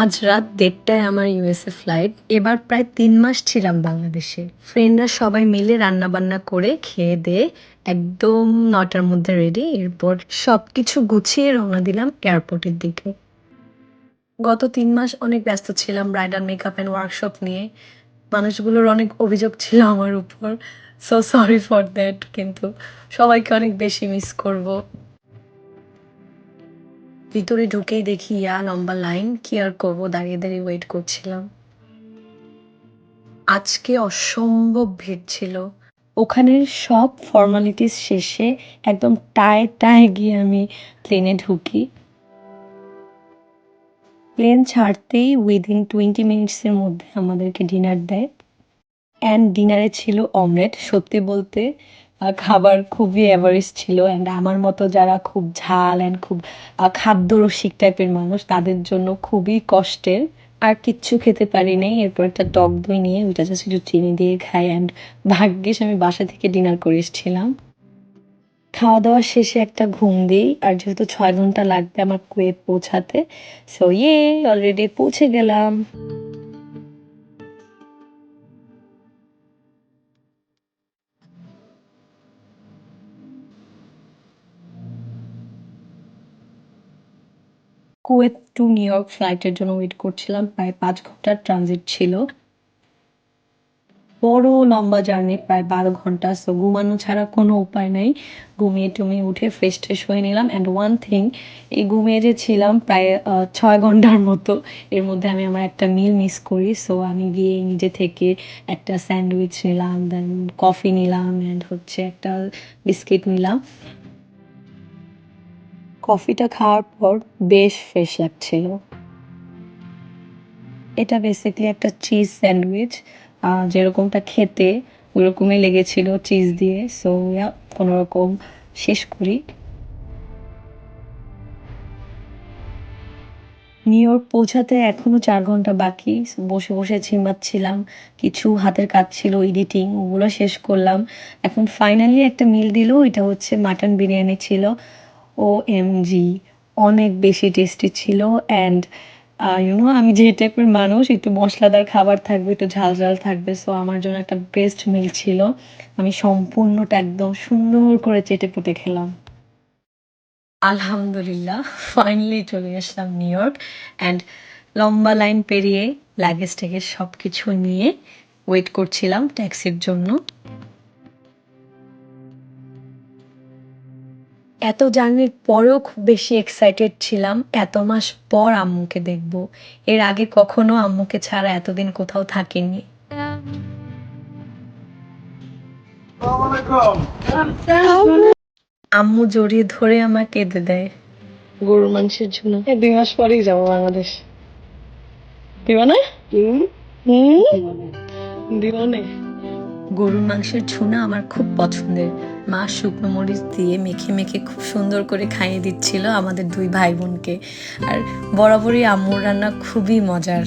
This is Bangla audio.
আজ রাত দেড়টায় আমার ইউএসএ ফ্লাইট এবার প্রায় তিন মাস ছিলাম বাংলাদেশে। ফ্রেন্ডরা সবাই মিলে রান্না বান্না করে খেয়ে দিয়ে একদম নটার মধ্যে রেডি এরপর সব কিছু গুছিয়ে রওনা দিলাম এয়ারপোর্টের দিকে। গত তিন মাস অনেক ব্যস্ত ছিলাম ব্রাইডাল মেকআপ অ্যান্ড ওয়ার্কশপ নিয়ে। মানুষগুলোর অনেক অভিযোগ ছিল আমার উপর। সো সরি ফর দ্যাট কিন্তু সবাইকে অনেক বেশি মিস করব। ভিতরে ঢুকেই দেখি, ইয়া, লম্বা লাইন, কি আর করব? দাঁড়িয়ে দাঁড়িয়ে ওয়েট করছিলাম। আজকে অসম্ভব ভিড় ছিল। ওখানে সব ফর্মালিটিস শেষে একদম টায় টায় গিয়ে আমি প্লেনে ঢুকি। প্লেন ছাড়তেই উইদিন টোয়েন্টি মিনিটসের মধ্যে আমাদেরকে ডিনার দেয়। অ্যান্ড ডিনারে ছিল অমলেট সত্যি বলতে খাবার খুবই অ্যাভারেজ ছিল অ্যান্ড আমার মতো যারা খুব ঝাল অ্যান্ড খুব খাদ্যরসিক টাইপের মানুষ, তাদের জন্য খুবই কষ্টের। আর কিচ্ছু খেতে পারি নাই এরপর একটা টক দই নিয়ে, ওইটা জাস্ট একটু চিনি দিয়ে খাই অ্যান্ড ভাগ্যিস আমি বাসা থেকে ডিনার করে এসেছিলাম। খাওয়া দাওয়া শেষে একটা ঘুম দিই, আর যেহেতু ছয় ঘণ্টা লাগবে আমার কুয়েত পৌঁছাতে সো ইয়ে অলরেডি পৌঁছে গেলাম। কুয়েত টু নিউ ইয়র্ক ফ্লাইটের জন্য ওয়েট করছিলাম, প্রায় পাঁচ ঘণ্টার ট্রানজিট ছিল। বড় লম্বা জার্নি প্রায় বারো ঘণ্টা। সো ঘুমানো ছাড়া কোনো উপায় নেই। ঘুমিয়ে টুমিয়ে উঠে ফ্রেশ ট্রেশ হয়ে নিলাম। অ্যান্ড ওয়ান থিং এই ঘুমিয়ে যে ছিলাম প্রায় ছয় ঘণ্টার মতো, এর মধ্যে আমি আমার একটা মিল মিস করি। সো আমি গিয়ে নিজে থেকে একটা স্যান্ডউইচ নিলাম দেন কফি নিলাম অ্যান্ড হচ্ছে একটা বিস্কিট নিলাম। কফিটা খাওয়ার পর বেশ ফ্রেশ লাগছিল। এটা বেসিকলি একটা চিজ স্যান্ডউইচ যেরকমটা খেতে ওরকমই লেগেছিল চিজ দিয়ে। সো কোনো রকম শেষ করি। নিউ ইয়র্ক পৌঁছাতে এখনও চার ঘণ্টা বাকি। বসে বসে ঝিমাচ্ছিলাম, কিছু হাতের কাজ ছিল এডিটিং ওগুলো শেষ করলাম। এখন ফাইনালি একটা মিল দিল, এটা হচ্ছে মাটন বিরিয়ানি ছিল। ও এম জি অনেক বেশি টেস্টি ছিল অ্যান্ড ইউনো আমি যে টাইপের মানুষ, একটু মশলাদার খাবার থাকবে, একটু ঝাল ঝাল থাকবে সো আমার জন্য একটা বেস্ট মিল ছিল। আমি সম্পূর্ণটা একদম সুন্দর করে চেটে পুটে খেলাম। আলহামদুলিল্লাহ ফাইনালি চলে আসলাম নিউ ইয়র্ক অ্যান্ড লম্বা লাইন পেরিয়ে লাগেজ ট্যাগেজ সব কিছু নিয়ে ওয়েট করছিলাম ট্যাক্সির জন্য। এত জার্নির পরেও খুব বেশি এক্সাইটেড ছিলাম। এত মাস পর আম্মুকে দেখব। এর আগে কখনো আম্মুকে ছাড়া এতদিন কোথাও থাকিনি। আম্মু জড়িয়ে ধরে আমাকে কেঁদে দেয়। গরুর মাংসের জন্য দুই মাস পরেই যাব বাংলাদেশ। দিবা না হুম? দিব না গরুর মাংসের ছুনা আমার খুব পছন্দের। মা শুকনো মরিচ দিয়ে মেখে মেখে খুব সুন্দর করে খাইয়ে দিচ্ছিল আমাদের দুই ভাই বোনকে। আর বরাবরই আম্মুর রান্না খুবই মজার।